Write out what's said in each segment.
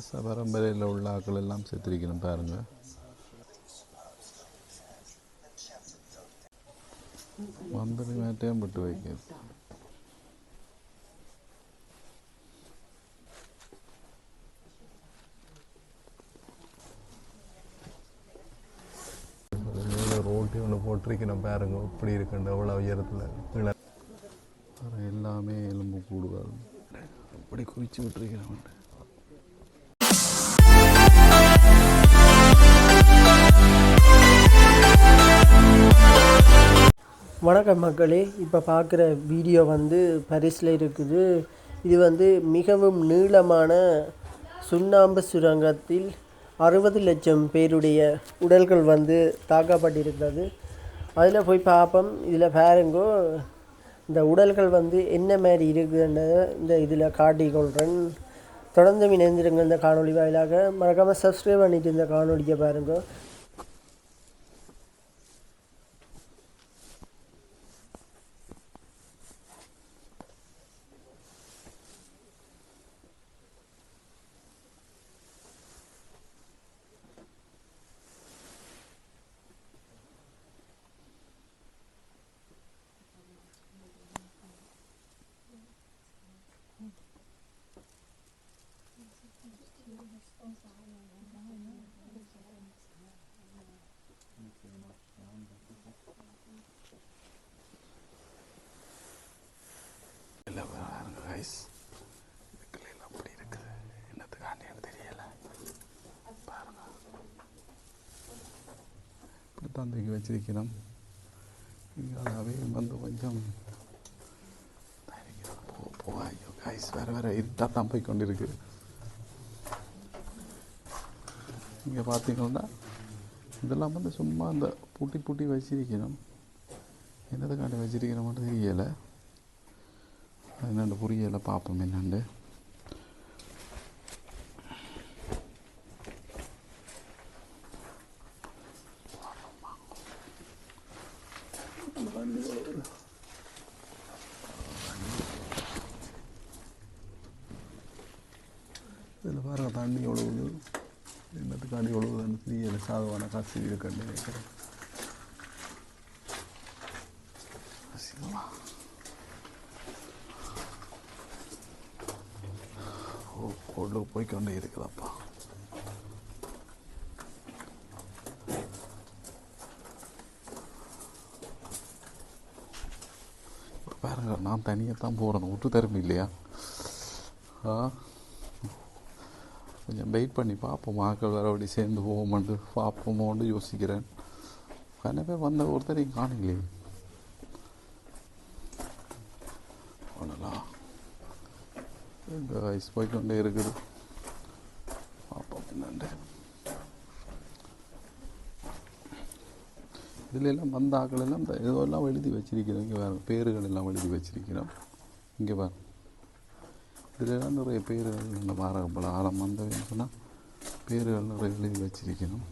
அரச பரம்பரையில் உள்ள ஆக்கள் எல்லாம் சேர்த்திருக்கணும் பாருங்க. மந்திரி மேட்டையும் விட்டு வைக்கிறது. ரோட்டி ஒன்று போட்டிருக்கணும் பாருங்க. இப்படி இருக்குண்டு எவ்வளோ உயரத்தில். எல்லாமே எலும்பு கூடுதல் அப்படி குவிச்சு விட்டுருக்கிறேன் வணக்கம் மக்களே. இப்போ பார்க்குற வீடியோ வந்து பரிசில் இருக்குது. இது வந்து மிகவும் நீளமான சுண்ணாம்பு சுரங்கத்தில் அறுபது லட்சம் பேருடைய உடல்கள் வந்து தாக்கப்பட்டிருக்கிறது. அதில் போய் பார்ப்போம். இதில் பாருங்கோ. இந்த உடல்கள் வந்து என்ன மாதிரி இருக்குதுன்றதை இந்த இதில் காட்டிக்கொள்கிறேன் தொடர்ந்து இணைந்திருங்க இந்த காணொளி வாயிலாக. மறக்காமல் சப்ஸ்கிரைப் பண்ணிட்டு இந்த காணொலியை பாருங்க இல்லை பாருங்க ரைஸ் இதுக்குள்ள அப்படி இருக்குது என்னத்துக்காண்டின்னு தெரியலை பாருங்க இப்படி தான் தூக்கி வச்சிருக்கிறோம் இங்காலாவே வந்து கொஞ்சம் போ ஐயோ கைஸ் வேறு வேறு இருட்டாக தான் போய் கொண்டிருக்கு இங்கே பார்த்தீங்கன்னா இதெல்லாம் வந்து சும்மா இந்த பூட்டி பூட்டி வச்சிருக்கணும் என்னதுக்காண்டி வச்சிருக்கிற மட்டும் தெரியலை என்னண்டு புரியலை பார்ப்போம் என்னண்டு இதில் பாருங்க தண்ணி ஒழுகுது என்னத்துக்கு அடி ஒழுகுதுன்னு தெரியல. சாதுவான காசு இருக்குன்னு நினைக்கிறேன் போகிறேன் நான் தனியாக தான் போகிறேன் விட்டு தரும்பு இல்லையா? ஆ? கொஞ்சம் வெயிட் பண்ணி பார்ப்போம். ஆக்கள் வேறு அப்படி சேர்ந்து போவோமான்னு பார்ப்போமோன்னு யோசிக்கிறேன். கனவே வந்த ஒருத்தரையும் காணலையே. அவ்வளோதான் இந்த வயசு போய்க்கொண்டே இருக்குது. பார்ப்போம் என்னண்டு இதுல எல்லாம் வந்த ஆக்கள் எல்லாம் இந்த இதெல்லாம் எழுதி வச்சிருக்கிறோம். இங்கே பாருங்கள் பேர்கள் எல்லாம் எழுதி வச்சிருக்கிறோம். இங்கே பாரு இதிலெல்லாம் நிறைய பேர்கள் இந்த பாரகப்பட ஆழம் வந்தவன்னு சொன்னால் பேர்கள் நிறைய எழுதி வச்சிருக்கணும்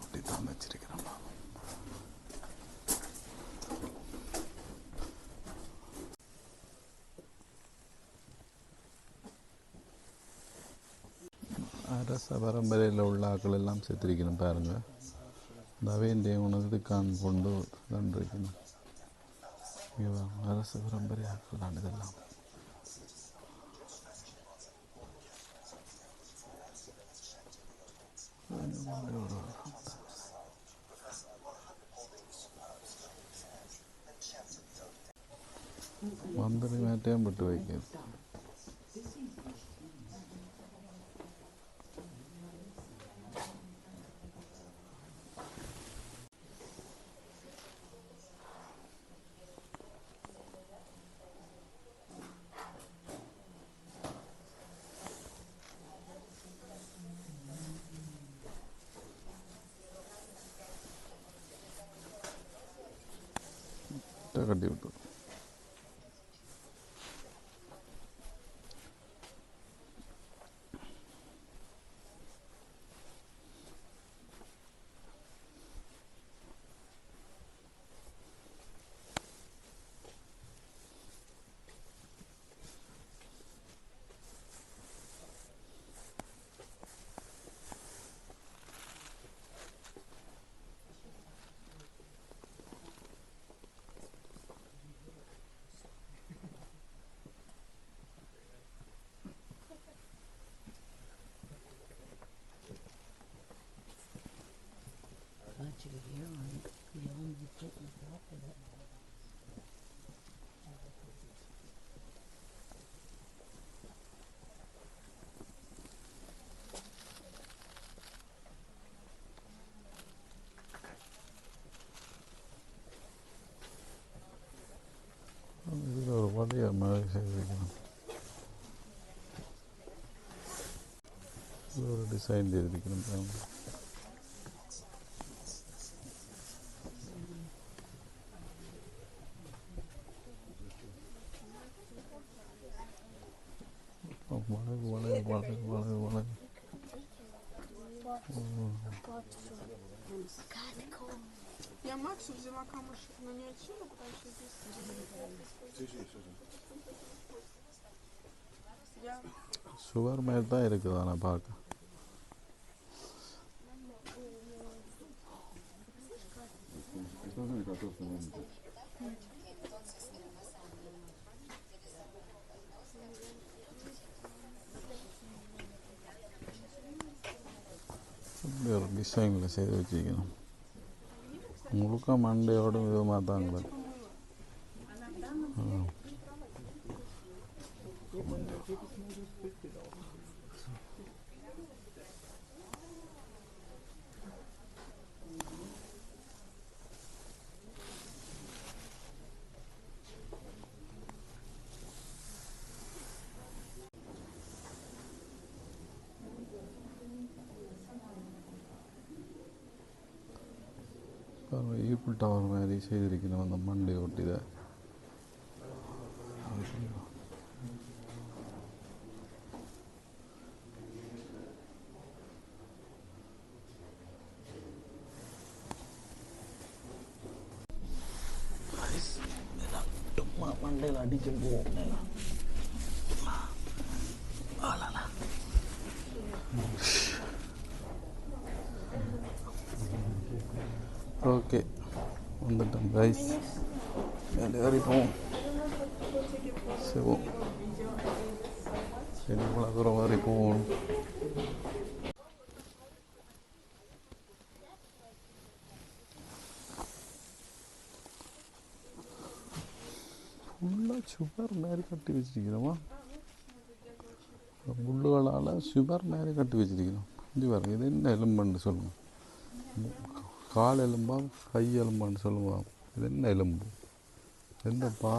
அப்படி தான் வச்சிருக்கிறேன் நான். அரச பரம்பரையில் உள்ள ஆக்கள் எல்லாம் சேர்த்திருக்கணும் பாருங்க இந்த வேண்டிய உணவுக்கான் கொண்டு தந்திருக்கணும் இங்க பாருங்க, அரச பரம்பரை ஆக்கள் தான் இதெல்லாம் மந்திரி மேட்டையும் விட்டு வைக்கிறது கட்டி விட்டு lives, everyone. So decide this Vikram Ram. Wallet, wallet, wallet, wallet, wallet. Катку. Я Максу взяла камушек, но не отсюда, потому что здесь. Sugar சுவர் மாதிரி தான் இருக்குது ஆனால் பார்க்க. டிசைனில் செய்து வச்சுக்கணும். முழுக்க மண்டையோடும் விதமாக தான் கிடக்கு ஆ. பாருங்க ஈஃபில் டவர் மாதிரி செய்திருக்கணும் அந்த மண்டை ஒட்டித மண்டையில் சரி இவ்வளோ ஃபுல்லாக சுகர் மாதிரி கட்டி வச்சிருக்கிறோமா? முள்ளுகளால் சுகர் மாதிரி கட்டி வச்சிருக்கிறோம். இது பாருங்க இது என்ன எலும்புன்னு சொல்லுங்கள் கால் எலும்பா கை எலும்பான்னு சொல்லுவான் இது என்ன எலும்பு? எந்த பா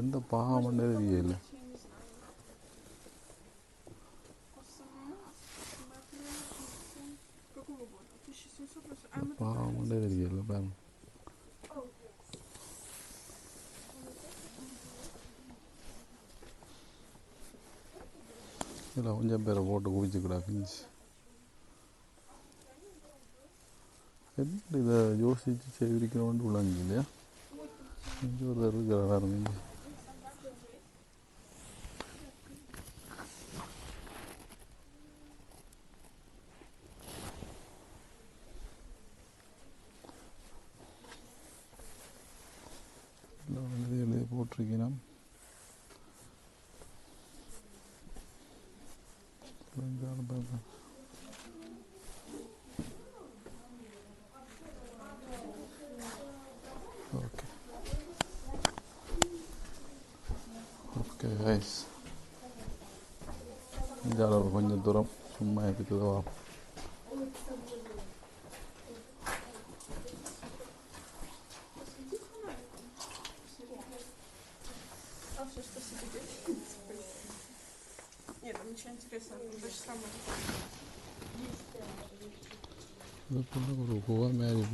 எந்த பாகம்னு தெரியல பாவமாக தெரியல பாருங்க இல்லை கொஞ்சம் பேரை போட்டு குவிச்சு கிடக்குச்சு என்ன இதை யோசித்து செய்திருக்கிறோன்ட்டு விளங்கு இல்லையா கொஞ்சம் ஒரு இருக்கிறாரா இருந்துச்சு எழுதி போட்டிருக்கிறோம் வெங்காயம் பாருங்க. ஓகே ஓகே கைஸ் இந்தியாவில் ஒரு கொஞ்சம் தூரம் சும்மா இருக்குது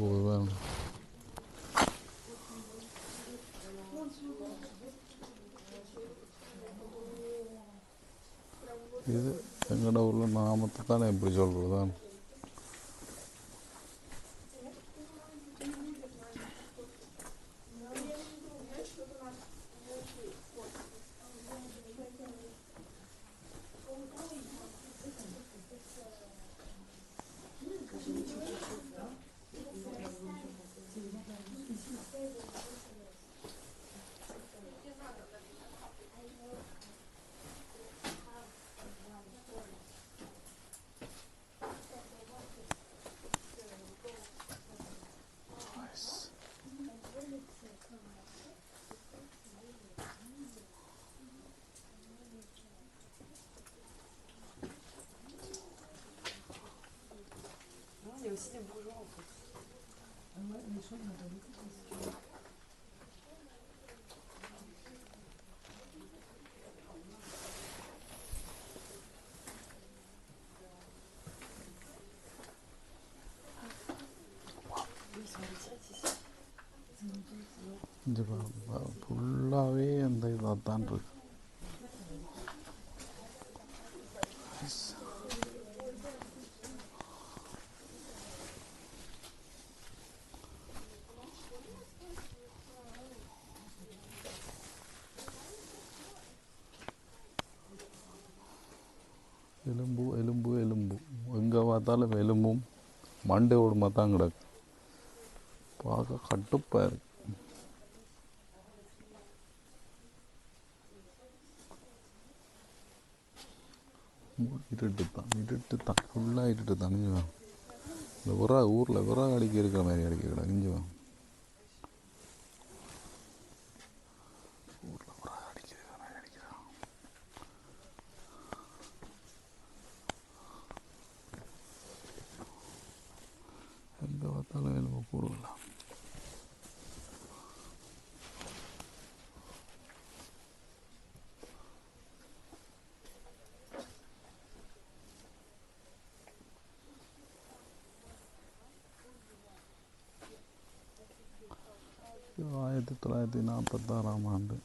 போகுது பாருங்க இது எங்கட ஊரில் நாமத்தை தானே எப்படி சொல்கிறதான் இந்த ஃபுல்லாகவே அந்த இதாக தான் இருக்கு. மண்டை தான் கிடக்கு. பார்க்க கட்டுப்பாக இருக்கு. இருட்டு தான் இருட்டு தான். ஃபுல்லாக இருட்டு தான். இங்கே இந்த விறா ஊரில் விறகு அடிக்க இருக்கிற மாதிரி அடிக்க கிடக்கு இங்கே வா. ஊர்ல விறகு அடிக்க இருக்கிற மாதிரி அடிக்கிறான் எங்கே பார்த்தாலும் எலும்பு கூடுதலாம் இது ஆயிரத்தி தொள்ளாயிரத்தி நாற்பத்தாறாம் ஆண்டு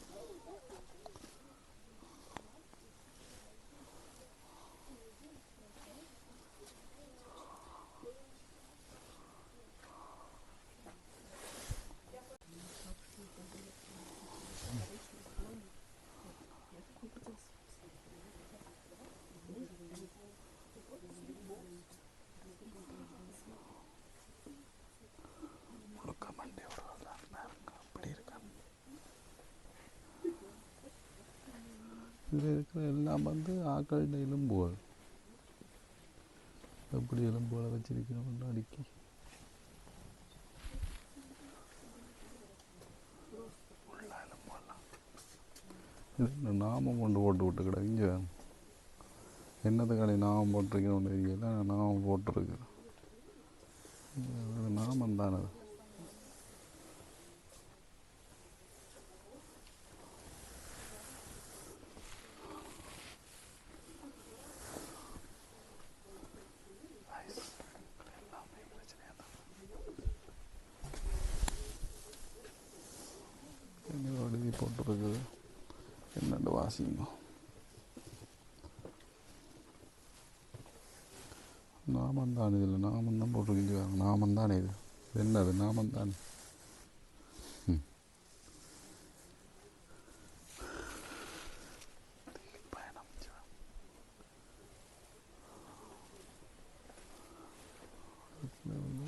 முழுக்க மண்டையோட வரலாறு பாருங்க அப்படி இருக்காங்க இதில் இருக்கிற எல்லாம் இந்த எலும்புகள். எப்படி எலும்புகளை வச்சிருக்கிறோம் அடுக்கி. நாமம் கொண்டு போட்டு விட்டு கிடக்கு இங்கே கடை நாமம் போட்டிருக்கணும்னு தெரியல நாமம் போட்டிருக்கு. நாமம் தானது அது என்ன எழுதி போட்டிருக்குது என்னென்னு வாசிங்க நாமந்தான் இதில் நாமந்தான் போட்டிருக்கு நாமந்தானே இது என்னது நாமந்தான் தானே ம். பயணம் செய்வோம். இதுல வந்து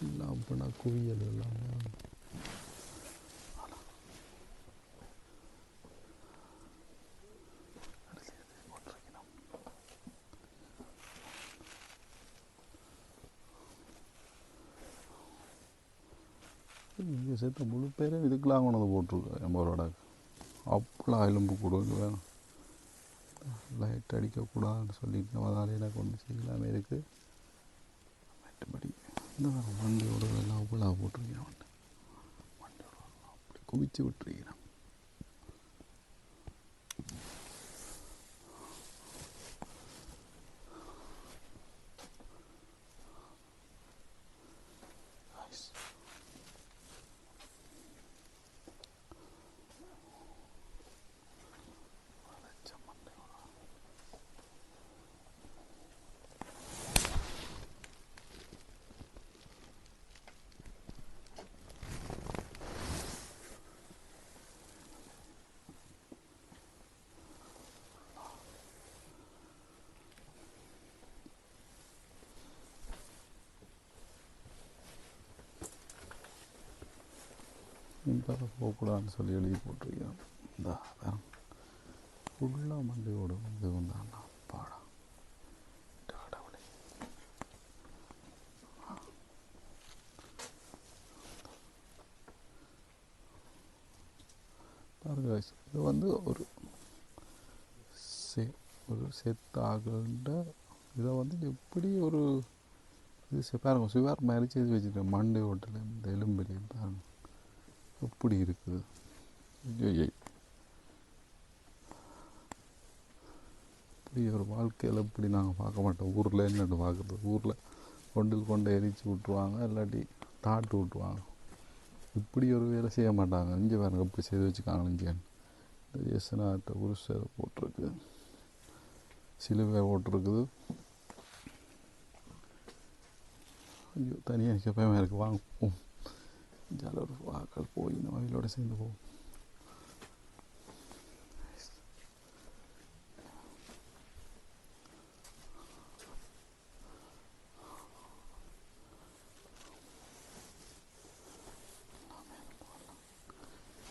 எல்லாம் அப்படின்னா குவியல் எல்லாமே இங்கே சேர்த்து முழு பேரும் இதுக்கெலாம் கொண்டு வந்து போட்டிருக்கு. எம்பரோட அப்படிலாம் எலும்பு கொடுங்க வேணும். லைட் அடிக்கக்கூடாதுன்னு சொல்லிட்டு நம்ம வேலையில் கொண்டு செய்யலாமே இருக்குது மற்றபடி இந்த வண்டியோட எல்லாம் அவ்வளோ போட்டிருக்கேன் வண்டியோட அப்படி குவிச்சு விட்டுருக்கிறான். இந்த போகக்கூடாதுன்னு சொல்லி எழுதி போட்டிருக்கேன் இந்த ஃபுல்லாக மண்டையோட இது வந்தான் பாடம் கடவுளே பாருங்க இது வந்து ஒரு செ ஒரு செத்தாகன்ற இதை வந்து எப்படி ஒரு இது பாருங்க மாதிரி செய்து வச்சுருக்கேன் மண்டை ஓட்டில் இந்த எலும்புலையும் பாருங்கள் எப்படி இருக்குது இப்படி ஒரு வாழ்க்கையில் இப்படி நாங்கள் பார்க்க மாட்டோம். ஊரில் என்னென்னு பார்க்குறது. ஊரில் கொண்டில் கொண்டு எரிச்சு விட்ருவாங்க இல்லாட்டி தாட்டு விட்ருவாங்க இப்படி ஒரு வேலை செய்ய மாட்டாங்க. இங்கே பாருங்க இப்படி செய்து வச்சுக்காங்க இங்கே இந்த இயேசுநாட்ட புருஷர் போட்டிருக்கு. சிலுவை போட்டிருக்குது. ஐயோ தனியாக நிற்க பயமாக இருக்குது வாங்க. போம் ஜால ஒரு வாக்கள் போய் நம்ம அவங்களோட சேர்ந்து போவோம்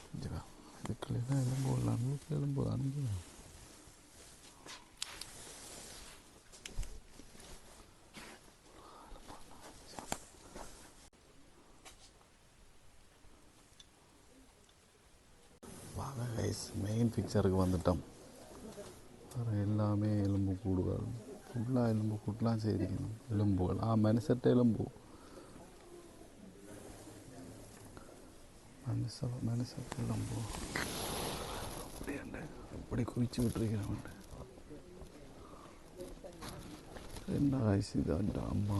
இங்கே வா. இதுக்குள்ளெல்லாம் எலும்பு விடலாம் நூற்றி எலும்பு அஞ்சு வாங்க கைஸ் மெயின் பிக்சருக்கு வந்துட்டோம் வேறு எல்லாமே எலும்பு கூடுகள் ஃபுல்லாக எலும்பு கூட்டலாம் செய்திருக்கணும் எலும்புகள் ஆ மனுஷட்ட எலும்பு மனுஷ மனுஷட்ட எலும்பு அப்படியாண்ட அப்படி குவிச்சு விட்டுருக்கிறவன் என்ன கைஸ் இதாண்டா அம்மா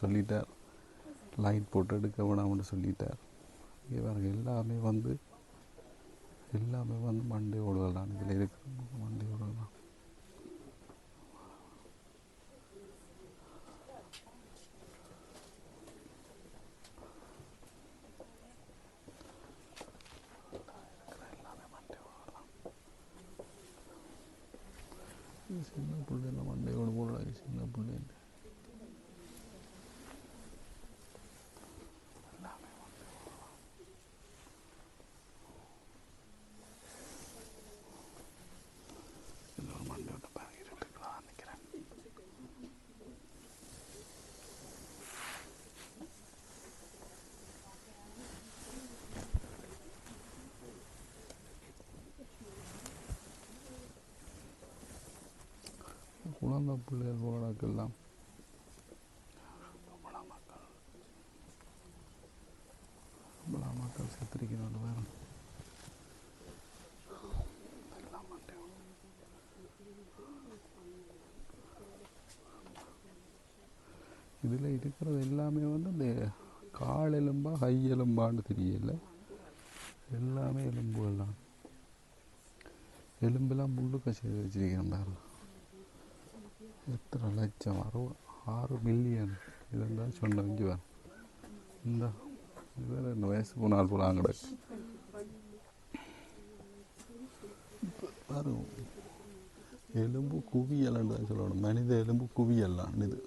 சொல்லிட்டார். லைட் போட்டு எடுக்க வேணாம்னு சொல்லிட்டார். இங்கே பாருங்க எல்லாமே வந்து எல்லாமே வந்து மண்டே ஓடுகலாம் இதில் இருக்கிற மண்டே ஓடுகள் தான் பிள்ளைங்க மண்டையோடு போடுறாங்க சின்ன பிள்ளைங்க இன்னொரு மண்டையோட பாருங்க இருக்குதா நினைக்கிறேன் அந்த பிள்ளைகள் போராக்கெல்லாம் மக்கள் இவ்வளோ மக்கள் வேறு இதில் இருக்கிறது எல்லாமே வந்து இந்த கால் எலும்பா கை எலும்பான்னு தெரியல. எல்லாமே எலும்புகள் தான். எலும்பெல்லாம் முள்ளுக்க செய்து வச்சிருக்கிறேன் பாரு எத்தனை லட்சம்? அறுபது ஆறு மில்லியன் இதெல்லாம் சொன்ன இங்கே வேறு இந்த இது ரெண்டு வயசு போனால் போகிறாங்க கிடக்கு. எலும்பு குவியல்னு தான் சொல்லணும். மனித எலும்பு குவியல்லாம் இது.